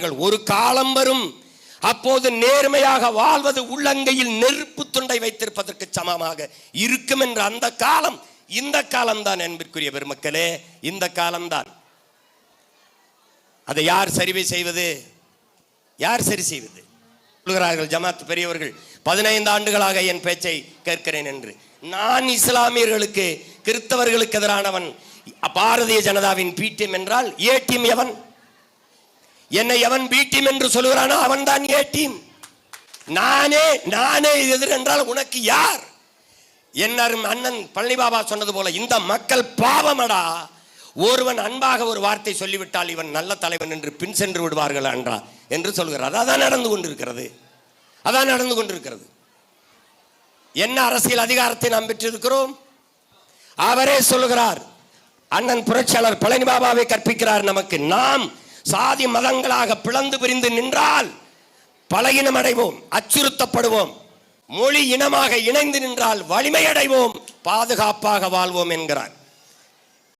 ஒரு காலம் வரும். அப்போது நேர்மையாக வாழ்வது உள்ளங்கையில் நெருப்பு துண்டை வைத்திருப்பதற்கு சமமாக இருக்கும் என்ற அந்த காலம் இந்த காலம்தான் என்பதற்குரிய பெருமக்களே இந்த காலம்தான். அதை யார் சரிவை செய்வது? யார் சரி செய்வது? சொல்கிறார்கள் ஜமாத் பெரியவர்கள் பதினைந்து ஆண்டுகளாக என் பேச்சை கேட்கிறேன் என்று. நான் இஸ்லாமியர்களுக்கு கிறிஸ்தவர்களுக்கு எதிரானவன் பாரதிய ஜனதாவின் பீட்டியம் என்றால் ஏடிஎம் எவன்? என்னை எவன் பி டீம் என்று சொல்கிறானோ அவன் தான் ஏ டீம் நானே நானே எதிர் என்றால் உனக்கு யார்? என்னரும் அண்ணன் பழனி பாபா சொன்னது போல இந்த மக்கள் பாவமடா ஒருவன் அன்பாக ஒரு வார்த்தை சொல்லிவிட்டால் இவன் நல்ல தலைவன் என்று பின் சென்று விடுவார்கள் அன்றா என்று சொல்கிறார். அதான் நடந்து கொண்டிருக்கிறது. அதான் நடந்து கொண்டிருக்கிறது. என்ன அரசியல் அதிகாரத்தை நாம் பெற்றிருக்கிறோம்? அவரே சொல்லுகிறார் அண்ணன் புரட்சியாளர் பழனி பாபாவை கற்பிக்கிறார் நமக்கு. நாம் சாதி மதங்களாக பிளந்து பிரிந்து நின்றால் பலகினம் அடைவோம் அச்சுறுத்தப்படுவோம். மொழி இனமாக இணைந்து நின்றால் வலிமையடைவோம் பாதுகாப்பாக வாழ்வோம் என்கிறார்.